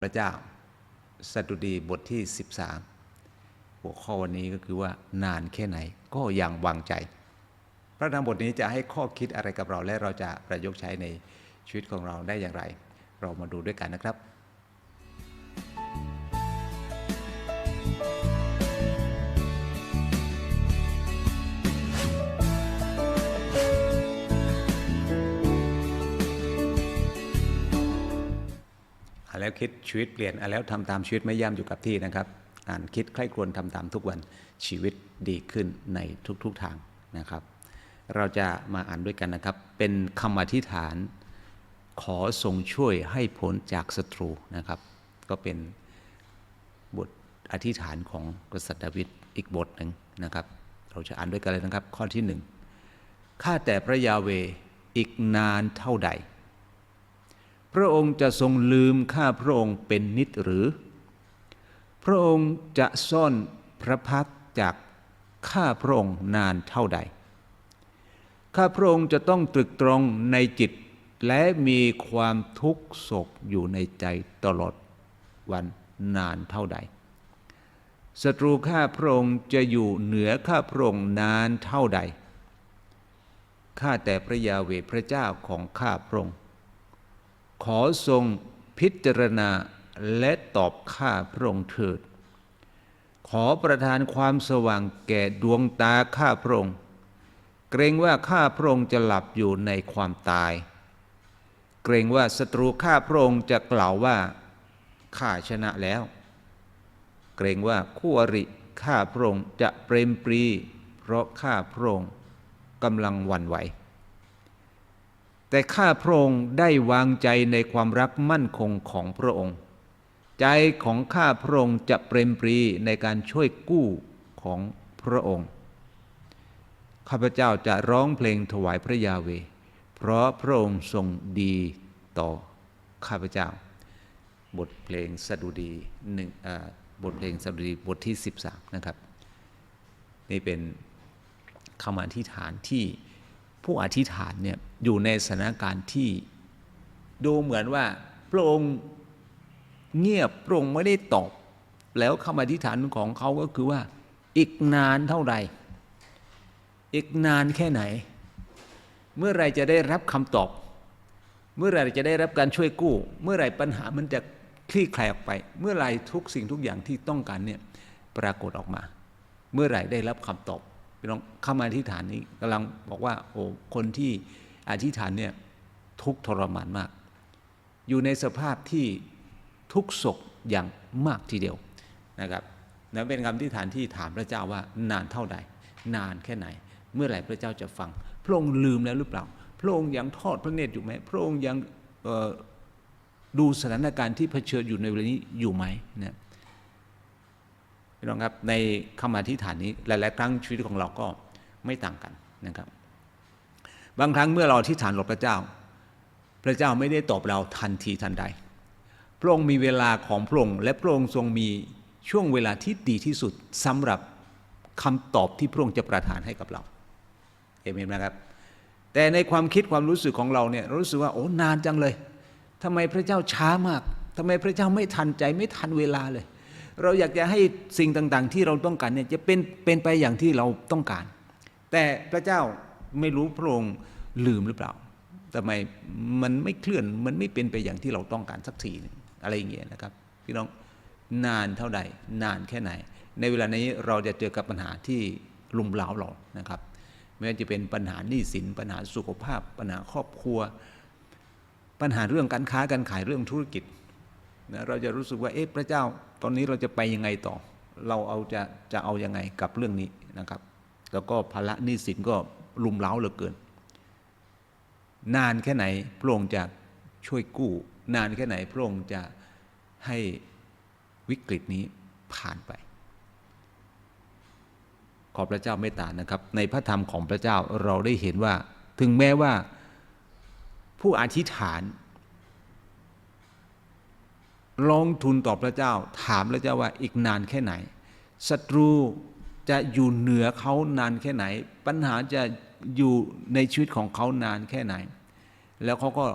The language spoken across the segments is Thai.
พระเจ้าสดุดีบทที่ 13 หัวข้อวันนี้ก็คือว่านานแค่ไหนก็ยังวางใจ พระธรรมบทนี้จะให้ข้อคิดอะไรกับเราและเราจะประยุกต์ใช้ในชีวิตของเราได้อย่างไร เรามาดูด้วยกันนะครับ แล้วคิดชีวิตเปลี่ยนอ่านแล้วทำตามชีวิตไม่ย่ำอยู่กับที่นะครับ อ่านคิดใคร่ครวญทำตามทุกวันชีวิตดีขึ้นในทุกๆทางนะครับ เราจะมาอ่านด้วยกันนะครับ เป็นคำอธิษฐาน ขอทรงช่วยให้พ้นจากศัตรูนะครับ ก็เป็นบทอธิษฐานของกษัตริย์ดาวิดอีกบทหนึ่งนะครับ เราจะอ่านด้วยกันเลยนะครับ ข้อที่หนึ่งข้าแต่พระยาเวอีกนานเท่าใด พระองค์จะทรงลืมข้าพระองค์เป็นนิดหรือ พระองค์จะซ่อนพระพักจากข้าพระองค์นานเท่าใด ข้าพระองค์จะต้องตรึกตรองในจิต และมีความทุกข์โศกอยู่ในใจตลอดวันนานเท่าใด ศัตรูข้าพระองค์จะอยู่เหนือข้าพระองค์นานเท่าใด ข้าแต่พระยาเวพระเจ้าของข้าพระองค์ ขอทรงพิจารณาและตอบข้าพระองค์เถิด ขอประทานความสว่างแก่ดวงตาข้าพระองค์ เกรงว่าข้าพระองค์จะหลับอยู่ในความตาย เกรงว่าศัตรูข้าพระองค์จะกล่าวว่าข้าชนะแล้ว เกรงว่าคู่อริข้าพระองค์จะเปรมปรี เพราะข้าพระองค์กำลังวันไหว แต่ข้าพระองค์ได้วางใจในความรักมั่นคงของพระองค์ ใจของข้าพระองค์จะเปรมปรีในการช่วยกู้ของพระองค์ ข้าพเจ้าจะร้องเพลงถวายพระยาเว เพราะพระองค์ทรงดีต่อข้าพเจ้า บทเพลงสดุดีหนึ่งบทเพลงสดุดีบทที่ 13 นะครับ นี่เป็นคำอธิษฐานที่ผู้อธิษฐานเนี่ย อยู่ในสถานการณ์ที่ดูเหมือนว่าพระองค์เงียบพระองค์ไม่ได้ตอบ แล้วคำอธิษฐานของเขาก็คือว่า อีกนานเท่าใดอีกนานแค่ไหน เมื่อไรจะได้รับคำตอบ เมื่อไรจะได้รับการช่วยกู้ เมื่อไรปัญหามันจะคลี่คลายออกไป เมื่อไรทุกสิ่งทุกอย่างที่ต้องการเนี่ยปรากฏออกมา เมื่อไรได้รับคำตอบพี่น้องคำอธิษฐานนี้กำลังบอกว่าโอ้คนที่ อธิษฐานเนี่ยทุกทรมานมาก อยู่ในสภาพที่ทุกโศกอย่างมากทีเดียวนะครับนั่นเป็นคำอธิษฐานที่ถามพระเจ้าว่านานเท่าใด นานแค่ไหน เมื่อไหร่พระเจ้าจะฟัง พระองค์ลืมแล้วหรือเปล่า พระองค์ยังทอดพระเนตรอยู่ไหมพระองค์ยังดูสถานการณ์ที่เผชิญอยู่ในเวลานี้อยู่ไหมนะพี่น้องครับในคำอธิษฐานนี้หลาย ๆ ครั้งชีวิตของเราก็ไม่ต่างกันนะครับ บางครั้งเมื่อเราอธิษฐานหลบพระเจ้า พระเจ้าไม่ได้ตอบเราทันทีทันใด พระองค์มีเวลาของพระองค์และพระองค์ทรงมีช่วงเวลาที่ดีที่สุดสำหรับคำตอบที่พระองค์จะประทานให้กับเราเอเมนไหมครับ แต่ในความคิดความรู้สึกของเราเนี่ยรู้สึกว่าโอ้นานจังเลยทำไมพระเจ้าช้ามากทำไมพระเจ้าไม่ทันใจไม่ทันเวลาเลย เราอยากจะให้สิ่งต่างๆ ที่เราต้องการเนี่ยจะเป็นเป็นไปอย่างที่เราต้องการ แต่พระเจ้า ไม่รู้พระองค์ลืมหรือเปล่าทำไมมันไม่เคลื่อนมันไม่เป็นไปอย่างที่เราต้องการสักทีหนึงอะไรอย่างเงี้ยนะครับพี่น้องนานเท่าใดนานแค่ไหน ในเวลานี้เราจะเจอกับปัญหาที่ลุมเล้าเรานะครับไม่ว่าจะเป็นปัญหาหนี้สินปัญหาสุขภาพ ปัญหาครอบครัว ปัญหาเรื่องการค้าการขายเรื่องธุรกิจนะเราจะรู้สึกว่าเอ๊ะพระเจ้า ตอนนี้เราจะไปยังไงต่อ เราเอาจะจะเอายังไงกับเรื่องนี้นะครับ แล้วก็ภาระหนี้สินก็ ลุมเล้าเหลือเกิน นานแค่ไหนพระองค์จะช่วยกู้ นานแค่ไหนพระองค์จะให้วิกฤตนี้ผ่านไป ขอพระเจ้าเมตตานะครับ ในพระธรรมของพระเจ้าเราได้เห็นว่า ถึงแม้ว่าผู้อธิษฐานลงทุนต่อพระเจ้า ถามพระเจ้าว่าอีกนานแค่ไหนศัตรู จะอยู่เหนือเขานานแค่ไหน ปัญหาจะอยู่ในชีวิตของเขานานแค่ไหน แล้วเขาก็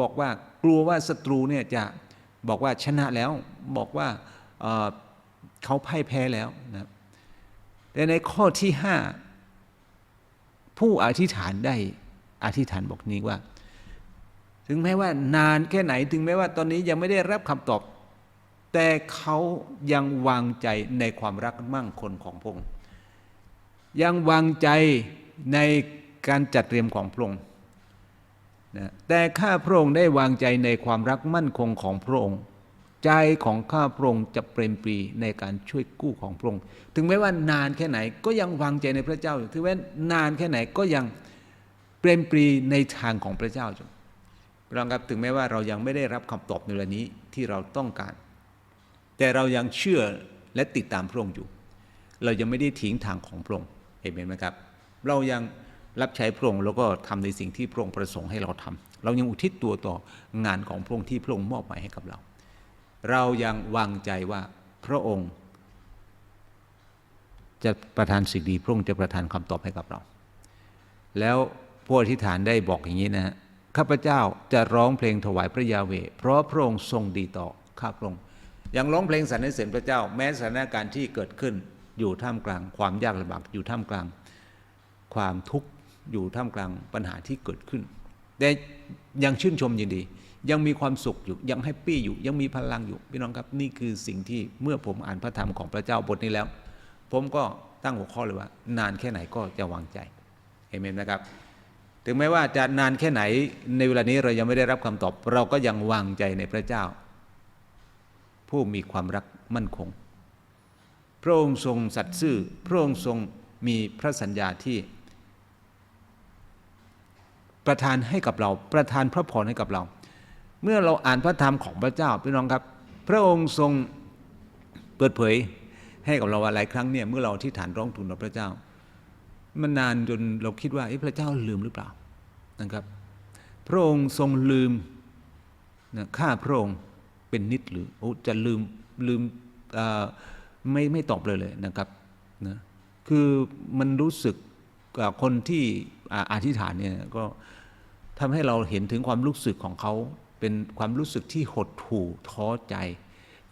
บอกว่ากลัวว่าศัตรูเนี่ยจะบอกว่าชนะแล้วบอกว่าเเขาพ่ายแพ้แล้วนะแต่ในข้อที่ห้าผู้อธิษฐานได้อธิษฐานบอกนี้ว่า ถึงแม้ว่านานแค่ไหน ถึงแม้ว่าตอนนี้ยังไม่ได้รับคำตอบ แต่เขายังวางใจในความรักมั่งคงของพระองค์ยังวางใจในการจัดเตรียมของพระองค์นะแต่ข้าพระองค์ได้วางใจในความรักมั่นคงของพระองค์ ใจของข้าพระองค์จะเปรมปรีในการช่วยกู้ของพระองค์ ถึงแม้ว่านานแค่ไหนก็ยังวางใจในพระเจ้าอยู่ถึงแม้นานแค่ไหนก็ยังเปรมปรีในทางของพระเจ้าอยู่ลองครับถึงแม้ว่าเรายังไม่ได้รับคำตอบในเรื่องนี้ที่เราต้องการ แต่เรายังเชื่อและติดตามพระองค์อยู่ เรายังไม่ได้ทิ้งทางของพระองค์เห็นไหมครับ เรายังรับใช้พระองค์แล้วก็ทำในสิ่งที่พระองค์ประสงค์ให้เราทำเรายังอุทิศตัวต่องานของพระองค์ที่พระองค์มอบหมายให้กับเรา เรายังวางใจว่าพระองค์ จะประทานสิ่งดีพระองค์จะประทานคำตอบให้กับเรา แล้วผู้อธิษฐานได้บอกอย่างนี้นะฮะข้าพเจ้าจะร้องเพลงถวายพระยาเว เพราะพระองค์ทรงดีต่อข้าพระองค์ ยังร้องเพลงสรรเสริญพระเจ้า แม้สถานการณ์ที่เกิดขึ้น อยู่ท่ามกลาง ความยากลำบากอยู่ท่ามกลาง ความทุกข์อยู่ท่ามกลางปัญหาที่เกิดขึ้น แต่ยังชื่นชมยินดี ยังมีความสุขอยู่ยังแฮปปี้อยู่ยังมีพลังอยู่พี่น้องครับนี่คือสิ่งที่เมื่อผมอ่านพระธรรมของพระเจ้าบทนี้แล้ว ผมก็ตั้งหัวข้อเลยว่า นานแค่ไหนก็จะวางใจเห็นไหมนะครับถึงแม้ว่าจะนานแค่ไหนในเวลานี้เรายังไม่ได้รับคำตอบ เราก็ยังวางใจในพระเจ้า ผู้มีความรักมั่นคง พระองค์ทรงสัตย์ซื่อ พระองค์ทรงมีพระสัญญาที่ ประทานให้กับเรา ประทานพระพรให้กับเรา เมื่อเราอ่านพระธรรมของพระเจ้าพี่น้องครับ พระองค์ทรงเปิดเผยให้กับเราว่าหลายครั้งเนี่ยเมื่อเราที่ฐานร้องทูลต่อพระเจ้า มันนานจนเราคิดว่าพระเจ้าลืมหรือเปล่านะครับ พระองค์ทรงลืมนะข้าพระองค์ เป็นนิดหรือโอ้จะลืมลืมไม่ไม่ตอบเลยเลยนะครับนะคือมันรู้สึกคนที่อธิษฐานเนี่ยก็ทำให้เราเห็นถึงความรู้สึกของเขาเป็นความรู้สึกที่หดหู่ท้อใจ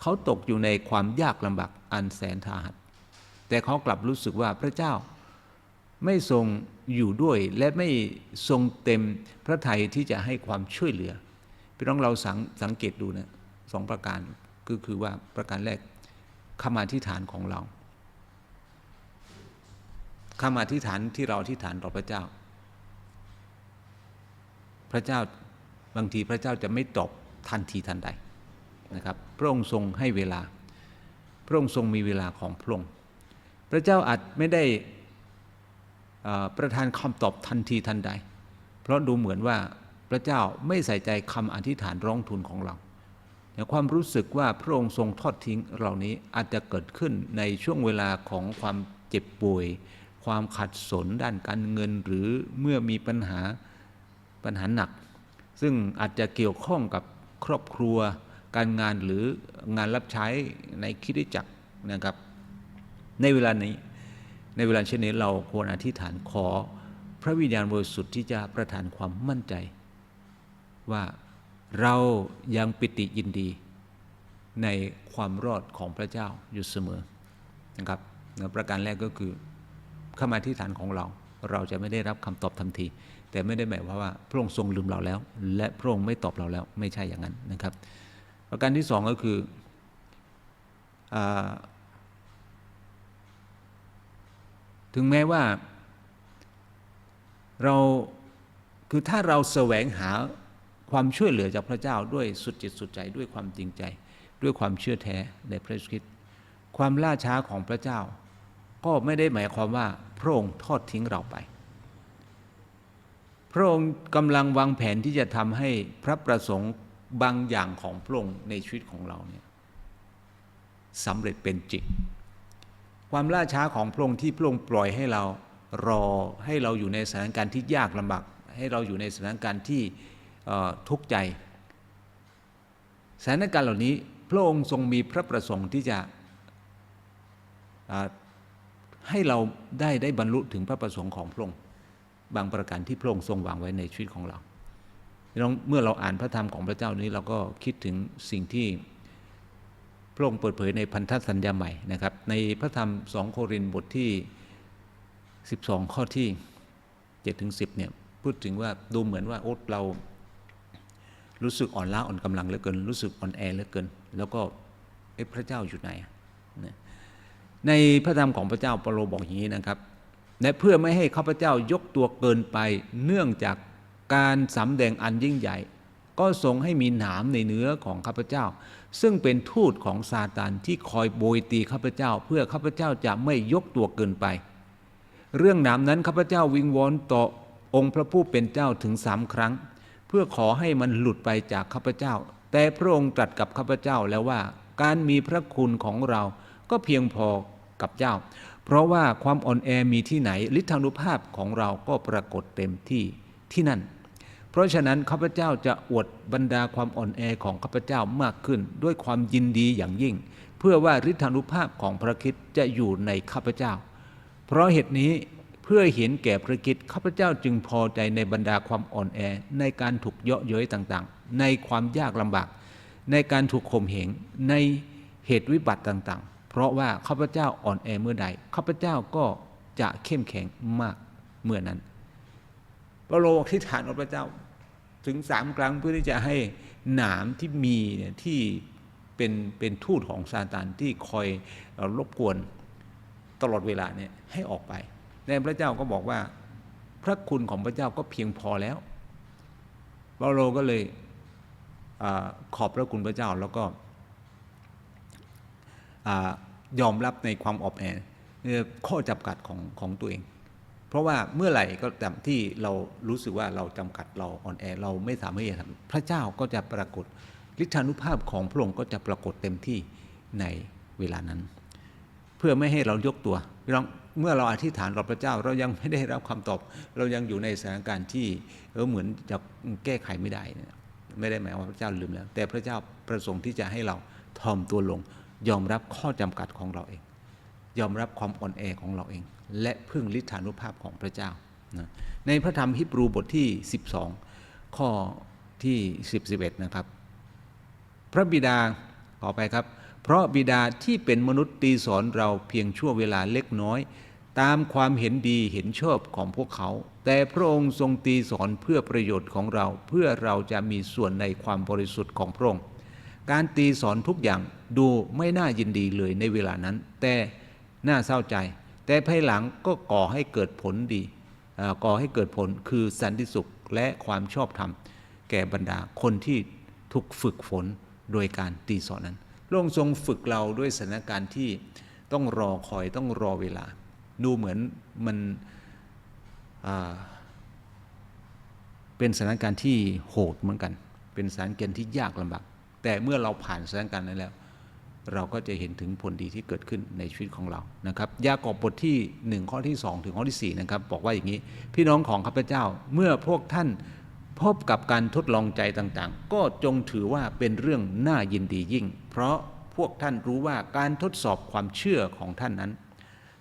เขาตกอยู่ในความยากลำบากอันแสนทาหัสแต่เขากลับรู้สึกว่าพระเจ้าไม่ทรงอยู่ด้วยและไม่ทรงเต็มพระทัยที่จะให้ความช่วยเหลือพี่น้องเราสังสังเกตดูนะ สองประการก็คือว่าประการแรกคำอธิษฐานของเราคำอธิษฐานที่เราอธิษฐานต่อพระเจ้า พระเจ้าบางทีพระเจ้าจะไม่ตอบทันทีทันใดนะครับ พระองค์ทรงให้เวลา พระองค์ทรงมีเวลาของพระองค์ พระเจ้าอาจไม่ได้ประทานคำตอบทันทีทันใด เพราะดูเหมือนว่าพระเจ้าไม่ใส่ใจคำอธิษฐานร้องทูลของเรา ความรู้สึกว่าพระองค์ทรงทอดทิ้งเหล่านี้อาจจะเกิดขึ้นในช่วงเวลาของความเจ็บป่วย ความขัดสนด้านการเงินหรือเมื่อมีปัญหาปัญหาหนัก ซึ่งอาจจะเกี่ยวข้องกับครอบครัว การงานหรืองานรับใช้ในคิดจักรนะครับในเวลานี้ในเวลาเช่นนี้เราควรอธิษฐานขอ พระวิญญาณบริสุทธิ์ที่จะประทานความมั่นใจ ว่า เรายังปิติยินดีในความรอดของพระเจ้าอยู่เสมอนะครับประการแรกก็คือเข้ามาที่ฐานของเรา เราจะไม่ได้รับคำตอบทันที แต่ไม่ได้หมายความว่าพระองค์ทรงลืมเราแล้ว และพระองค์ไม่ตอบเราแล้วไม่ใช่อย่างนั้นนะครับ ประการที่สองก็คืออถึงแม้ว่าเราคือถ้าเราแสวงหา ความช่วยเหลือจากพระเจ้าด้วยสุดจิตสุดใจด้วยความจริงใจ ด้วยความเชื่อแท้ในพระคริสต์ความล่าช้าของพระเจ้า ก็ไม่ได้หมายความว่าพระองค์ทอดทิ้งเราไป พระองค์กำลังวางแผนที่จะทำให้พระประสงค์บางอย่างของพระองค์ในชีวิตของเราเนี่ยสำเร็จเป็นจริงความล่าช้าของพระองค์ที่พระองค์ปล่อยให้เรารอให้เราอยู่ในสถานการณ์ที่ยากลำบากให้เราอยู่ในสถานการณ์ที่ ทุกข์ใจ สถานการณ์เหล่านี้ พระองค์ทรงมีพระประสงค์ที่จะให้เราได้ได้บรรลุถึงพระประสงค์ของพระองค์บางประการที่พระองค์ทรงวางไว้ในชีวิตของเราเมื่อเราอ่านพระธรรมของพระเจ้านี้เราก็คิดถึงสิ่งที่พระองค์เปิดเผยในพันธสัญญาใหม่นะครับ ในพระธรรมสองโครินบทที่ 12 ข้อที่7ถึง10เนี่ยพูดถึงว่าดูเหมือนว่าโอ๊ตเรา รู้สึกอ่อนล้าอ่อนกำลังเหลือเกิน รู้สึกอ่อนแอเหลือเกิน แล้วก็เอ๊ะพระเจ้าอยู่ไหนในพระธรรมของพระเจ้าเปโลบอกอย่างนี้นะครับและเพื่อไม่ให้ข้าพเจ้ายกตัวเกินไป เนื่องจากการสำแดงอันยิ่งใหญ่ ก็ทรงให้มีหนามในเนื้อของข้าพเจ้า ซึ่งเป็นทูตของซาตานที่คอยโบยตีข้าพเจ้า เพื่อข้าพเจ้าจะไม่ยกตัวเกินไป เรื่องหนามนั้นข้าพเจ้าวิงวอนต่อองค์พระผู้เป็นเจ้าถึงสามครั้ง พื่อขอให้มันหลุดไปจากข้าพเจ้า แต่พระองค์ตรัสกับข้าพเจ้าแล้วว่า การมีพระคุณของเราก็เพียงพอกับเจ้า เพราะว่าความอ่อนแอมีที่ไหนฤทธานุภาพของเราก็ปรากฏเต็มที่ที่นั่น เพราะฉะนั้นข้าพเจ้าจะอวดบรรดาความอ่อนแอของข้าพเจ้ามากขึ้น ด้วยความยินดีอย่างยิ่ง เพื่อว่าฤทธานุภาพของพระคิดจะอยู่ในข้าพเจ้า เพราะเหตุนี้ เพื่อเห็นแก่พระคิดข้าพเจ้าจึงพอใจในบรรดาความอ่อนแอ ในการถูกเยาะเย้ยต่างๆ ในความยากลำบาก ในการถูกข่มเหงในเหตุวิบัติต่างๆ เพราะว่าข้าพเจ้าอ่อนแอเมื่อใดข้าพเจ้าก็จะเข้มแข็งมากเมื่อนั้นเปาโลอธิษฐานกับพระเจ้าถึงสามครั้งเพื่อที่จะให้หนามที่มีเนี่ยที่เป็นเป็นทูตของซาตานที่คอยรบกวนตลอดเวลาเนี่ยให้ออกไป แต่พระเจ้าก็บอกว่า พระคุณของพระเจ้าก็เพียงพอแล้วเปาโลก็เลยอขอบพระคุณพระเจ้าแล้วก็อยอมรับในความอ่อนแอเอ่อข้อจำกัดของของตัวเอง เพราะว่าเมื่อไหร่ก็ตามที่เรารู้สึกว่าเราจำกัดเราอ่อนแอเราไม่สามารถที่จะทำพระเจ้าก็จะปรากฏฤทธานุภาพของพระองค์ก็จะปรากฏเต็มที่ในเวลานั้น พื่อไม่ให้เรายกตัวพี่น้องเมื่อเราอธิษฐานต่อพระเจ้า เรายังไม่ได้รับคำตอบ เรายังอยู่ในสถานการณ์ที่เออเหมือนจะแก้ไขไม่ได้ไม่ได้หมายว่าพระเจ้าลืมแล้ว แต่พระเจ้าประสงค์ที่จะให้เราทอมตัวลง ยอมรับข้อจำกัดของเราเอง ยอมรับความอ่อนแอของเราเอง และพึ่งฤทธานุภาพของพระเจ้านะในพระธรรมฮิบรูบทที่ 12 ข้อที่ 10 11 นะครับ พระบิดาขอไปครับ เพราะบิดาที่เป็นมนุษย์ตีสอนเราเพียงชั่วเวลาเล็กน้อย ตามความเห็นดีเห็นชอบของพวกเขา แต่พระองค์ทรงตีสอนเพื่อประโยชน์ของเรา เพื่อเราจะมีส่วนในความบริสุทธิ์ของพระองค์การตีสอนทุกอย่างดูไม่น่ายินดีเลยในเวลานั้น แต่น่าเศร้าใจ แต่ภายหลังก็ก่อให้เกิดผลดีก่อให้เกิดผลคือสันติสุขและความชอบธรรม แก่บรรดาคนที่ถูกฝึกฝนโดยการตีสอนนั้น ระองค์ทรงฝึกเราด้วยสถานการณ์ที่ต้องรอคอยต้องรอเวลา ดูเหมือนมันเป็นสถานการณ์ที่โหดเหมือนกัน เป็นสถานการณ์ที่ยากลำบากแต่เมื่อเราผ่านสถานการณ์นั้นแล้ว เราก็จะเห็นถึงผลดีที่เกิดขึ้นในชีวิตของเรานะครับยากอบบทที่ 1 ข้อที่ 2 ถึงข้อที่4นะครับบอกว่าอย่างนี้ พี่น้องของข้าพเจ้าเมื่อพวกท่าน พบกับการทดลองใจต่างๆ ก็จงถือว่าเป็นเรื่องน่ายินดียิ่ง เพราะพวกท่านรู้ว่าการทดสอบความเชื่อของท่านนั้น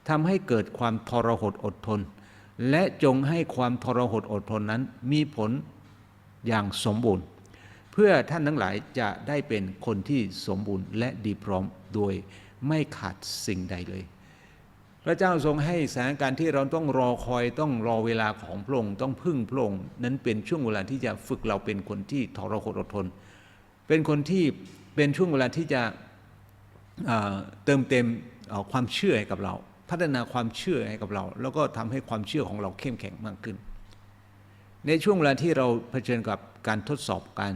ทำให้เกิดความทรหดอดทน และจงให้ความทรหดอดทนนั้นมีผลอย่างสมบูรณ์ เพื่อท่านทั้งหลายจะได้เป็นคนที่สมบูรณ์และดีพร้อมโดยไม่ขาดสิ่งใดเลย พระเจ้าทรงให้สถานการณ์ที่เราต้องรอคอยต้องรอเวลาของพระองค์ต้องพึ่งพระองค์นั้นเป็นช่วงเวลาที่จะฝึกเราเป็นคนที่ทรหดอดทน เป็นคนที่เป็นช่วงเวลาที่จะเเติมเต็มความเชื่อให้กับเรา พัฒนาความเชื่อให้กับเรา แล้วก็ทำให้ความเชื่อของเราเข้มแข็งมากขึ้น ในช่วงเวลาที่เราเผชิญกับการทดสอบการ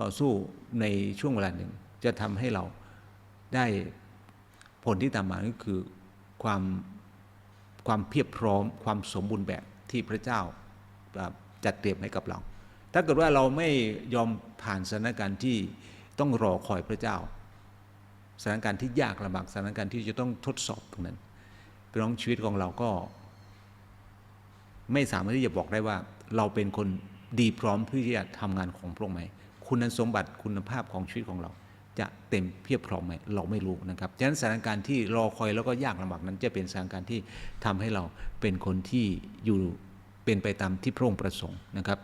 ต่อสู้ในช่วงเวลาหนึ่ง จะทำให้เราได้ผลที่ตามมาก็คือ ความความเพียบพร้อม ความสมบูรณ์แบบที่พระเจ้าจัดเตรียมให้กับเรา ถ้าเกิดว่าเราไม่ยอมผ่านสถานการณ์ที่ต้องรอคอยพระเจ้า สถานการณ์ที่ยากลำบากสถานการณ์ที่จะต้องทดสอบตรงนั้นพี่น้องชีวิตของเราก็ ไม่สามารถที่จะบอกได้ว่า เราเป็นคนดีพร้อมเพื่อที่จะทำงานของพระองค์ไหมคุณสมบัติคุณภาพของชีวิตของเรา จะเต็มเพียบพร้อมไหมเราไม่รู้นะครับฉะนั้นสถานการณ์ที่รอคอยแล้วก็ยากลำบากนั้น จะเป็นสถานการณ์ที่ทำให้เราเป็นคนที่อยู่เป็นไปตามที่พระองค์ประสงค์นะครับ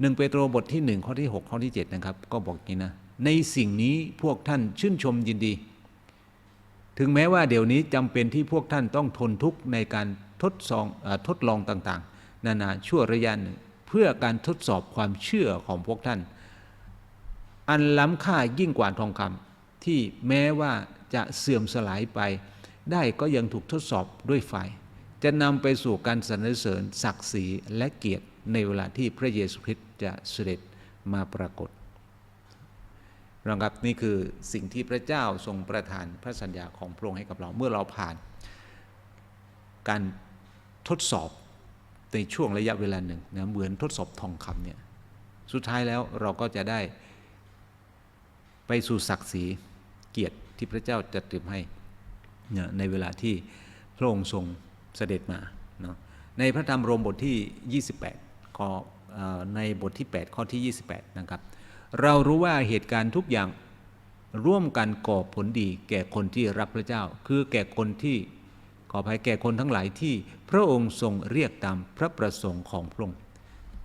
หนึ่งเปโตรบทที่หนึ่งข้อที่หกข้อที่เจ็ดนะครับ ก็บอกอย่างนี้นะ ในสิ่งนี้พวกท่านชื่นชมยินดี ถึงแม้ว่าเดี๋ยวนี้จำเป็นที่พวกท่านต้องทนทุกข์ในการทดสอบเออทดลองต่างๆ นานาชั่วระยะหนึ่ง เพื่อการทดสอบความเชื่อของพวกท่าน อันล้ำค่ายิ่งกว่าทองคำที่แม้ว่าจะเสื่อมสลายไป ได้ก็ยังถูกทดสอบด้วยไฟ จะนำไปสู่การสรรเสริญศักดิ์ศรีและเกียรติในเวลาที่พระเยซูคริสต์จะเสด็จมาปรากฏนะครับนี่คือสิ่งที่พระเจ้าทรงประทานพระสัญญาของพระองค์ให้กับเราเมื่อเราผ่าน การทดสอบในช่วงระยะเวลาหนึ่งนะเหมือนทดสอบทองคำเนี่ยสุดท้ายแล้วเราก็จะได้ ไปสู่ศักดิ์ศรีเกียรติที่พระเจ้าจะเตรียมให้ในเวลาที่พระองค์ทรงเสด็จมาเนาะในพระธรรมโรมบทที่ 28ข้อในบทที่ 8 ข้อที่ 28 นะครับ เรารู้ว่าเหตุการณ์ทุกอย่างร่วมกันก่อผลดีแก่คนที่รักพระเจ้า คือแก่คนที่ขออภัยแก่คนทั้งหลายที่พระองค์ทรงเรียกตามพระประสงค์ของพระองค์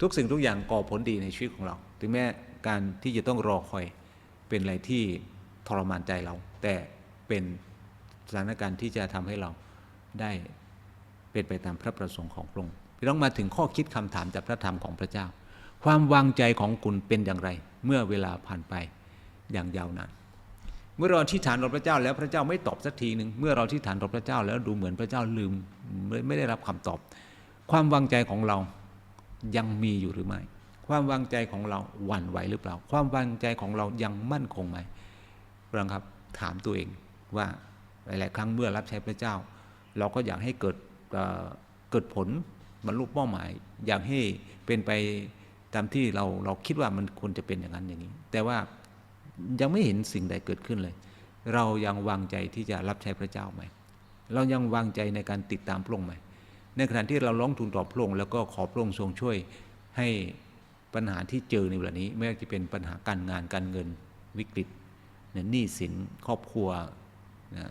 ทุกสิ่งทุกอย่างก่อผลดีในชีวิตของเรา ถึงแม้การที่จะต้องรอคอย เป็นอะไรที่ทรมานใจเรา แต่เป็นสถานการณ์ที่จะทำให้เราได้เป็นไปตามพระประสงค์ของพระองค์พี่น้องมาถึงข้อคิดคำถามจากพระธรรมของพระเจ้า ความวางใจของคุณเป็นอย่างไร เมื่อเวลาผ่านไปอย่างยาวนานเมื่อเราที่ฐานต่อพระเจ้าแล้วพระเจ้าไม่ตอบสักทีหนึ่งเมื่อเราที่ฐานต่อพระเจ้าแล้วดูเหมือนพระเจ้าลืมไม่ไม่ได้รับคำตอบ ความวางใจของเรายังมีอยู่หรือไม่ ความวางใจของเราหวั่นไหวหรือเปล่า ความวางใจของเรายังมั่นคงไหมพระครับถามตัวเองว่าหลาย ๆ ครั้งเมื่อรับใช้พระเจ้า เราก็อยากให้เกิดเเกิดผลบรรลุเป้าหมาย อยากให้เป็นไปตามที่เราเราคิดว่ามันควรจะเป็นอย่างนั้นอย่างนี้ แต่ว่ายังไม่เห็นสิ่งใดเกิดขึ้นเลย เรายังวางใจที่จะรับใช้พระเจ้าไหมเรายังวางใจในการติดตามพระองค์ไหมในขณะที่เราร้องทูลต่อพระองค์แล้วก็ขอพระองค์ทรงช่วยให้ ปัญหาที่เจอในเวลานี้ ไม่ว่าจะเป็นปัญหาการงานการเงินวิกฤตหนี้สินครอบครัวนะ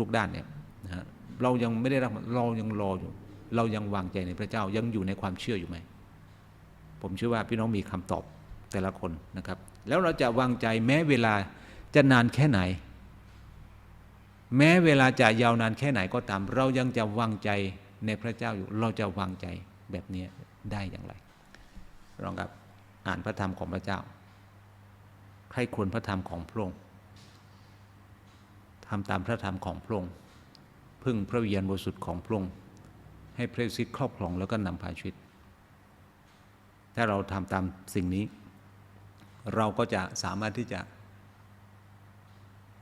ทุกๆด้านเนี่ยนะเรายังไม่ได้รับเรายังรออยู่ เรายังวางใจในพระเจ้ายังอยู่ในความเชื่ออยู่ไหม ผมเชื่อว่าพี่น้องมีคำตอบแต่ละคนนะครับ แล้วเราจะวางใจแม้เวลาจะนานแค่ไหน แม้เวลาจะยาวนานแค่ไหนก็ตาม เรายังจะวางใจในพระเจ้าอยู่ เราจะวางใจแบบนี้ได้อย่างไร ลองครับอ่านพระธรรมของพระเจ้าใครควรพระธรรมของพระองค์ทำตามพระธรรมของพระองค์พึ่งพระวิญญาณบริสุทธิ์ของพระองค์ให้พระสิทธิ์ครอบครองแล้วก็นำพาชีวิต ถ้าเราทำตามสิ่งนี้ เราก็จะสามารถที่จะ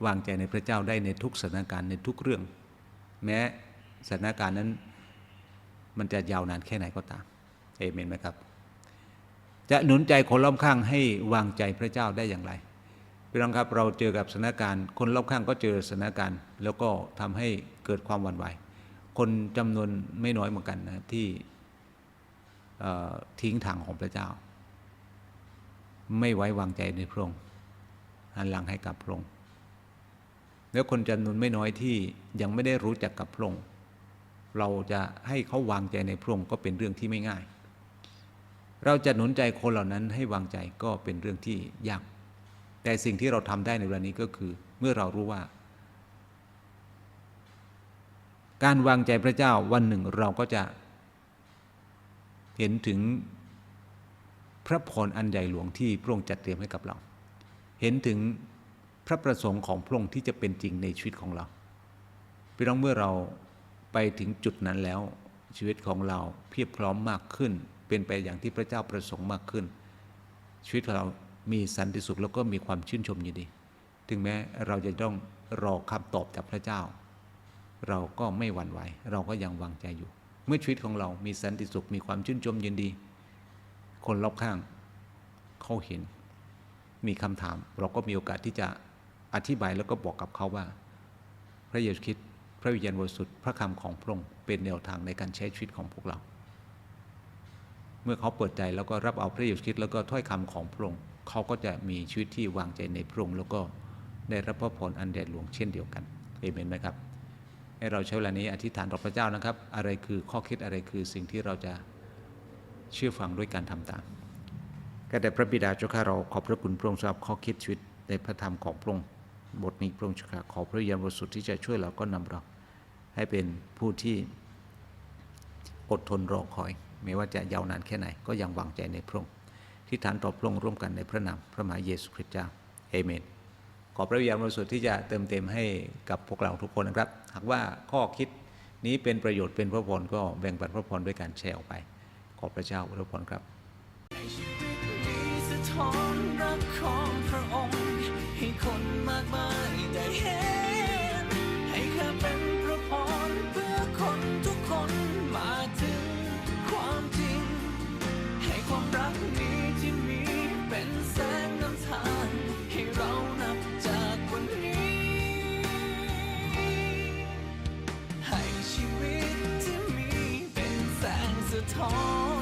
วางใจในพระเจ้าได้ในทุกสถานการณ์ในทุกเรื่อง แม้สถานการณ์นั้นมันจะยาวนานแค่ไหนก็ตาม เอเมนไหมครับ จะหนุนใจคนรอบข้างให้วางใจพระเจ้าได้อย่างไรพี่น้องครับเราเจอกับสถานการณ์ คนรอบข้างก็เจอสถานการณ์ แล้วก็ทำให้เกิดความหวั่นไหวคนจำนวนไม่น้อยเหมือนกันนะที่ทิ้งทางของพระเจ้า ไม่ไว้วางใจในพระองค์หันหลังให้กับพระองค์แล้วคนจำนวนไม่น้อยที่ยังไม่ได้รู้จักกับพระองค์เราจะให้เขาวางใจในพระองค์ก็เป็นเรื่องที่ไม่ง่าย เราจะหนุนใจคนเหล่านั้นให้วางใจก็เป็นเรื่องที่ยาก แต่สิ่งที่เราทำได้ในเวลานี้ก็คือ เมื่อเรารู้ว่า การวางใจพระเจ้าวันหนึ่งเราก็จะ เห็นถึงพระพรอันใหญ่หลวงที่พระองค์จัดเตรียมให้กับเรา เห็นถึงพระประสงค์ของพระองค์ที่จะเป็นจริงในชีวิตของเราพี่น้องเมื่อเราไปถึงจุดนั้นแล้วชีวิตของเราเพียบพร้อมมากขึ้น เป็นไปอย่างที่พระเจ้าประสงค์มากขึ้น ชีวิตของเรามีสันติสุขแล้วก็มีความชื่นชมยินดี ถึงแม้เราจะต้องรอคำตอบจากพระเจ้า เราก็ไม่หวั่นไหว เราก็ยังวางใจอยู่ เมื่อชีวิตของเรามีสันติสุขมีความชื่นชมยินดี คนรอบข้างเขาเห็น มีคำถาม เราก็มีโอกาสที่จะอธิบายแล้วก็บอกกับเขาว่า พระเยซูคริสต์พระวิญญาณบริสุทธิ์พระคำของพระองค์เป็นแนวทางในการใช้ชีวิตของพวกเรา เมื่อเขาเปิดใจแล้วก็รับเอาพระเยซูคริสต์แล้วก็ถ้อยคำของพระองค์เขาก็จะมีชีวิตที่วางใจในพระองค์แล้วก็ได้รับพระพรอันแดดหลวงเช่นเดียวกันเอเมนไหมครับให้เราใช้เวลานี้อธิษฐานต่อพระเจ้านะครับ อะไรคือข้อคิดอะไรคือสิ่งที่เราจะเชื่อฟังด้วยการทำตามก็แต่พระบิดาเจ้าข้าเราขอบพระคุณพระองค์สำหรับข้อคิดชีวิตในพระธรรมของพระองค์บทนี้พระองค์เจ้าข้าขอพระวิญญาณบริสุทธิ์ที่จะช่วยเราก็นำเรา ให้เป็นผู้ที่อดทนรอคอย ไม่ว่าจะยาวนานแค่ไหน ก็ยังวางใจในพระองค์ที่ฐานต่อพระองค์ร่วมกันในพระนามพระมหาเยซูคริสต์เจ้าเอเมนขอพระวิญญาณบริสุทธิ์ที่จะเติมเต็มให้กับพวกเราทุกคนนะครับ หากว่าข้อคิดนี้เป็นประโยชน์เป็นพระพรก็แบ่งปันพระพรด้วยการแชร์ออกไป ขอพระเจ้าอวยพรครับให้ชีวิตนี้สะท้อนรักของพระองค์ให้คนมากมายได้เห็น ง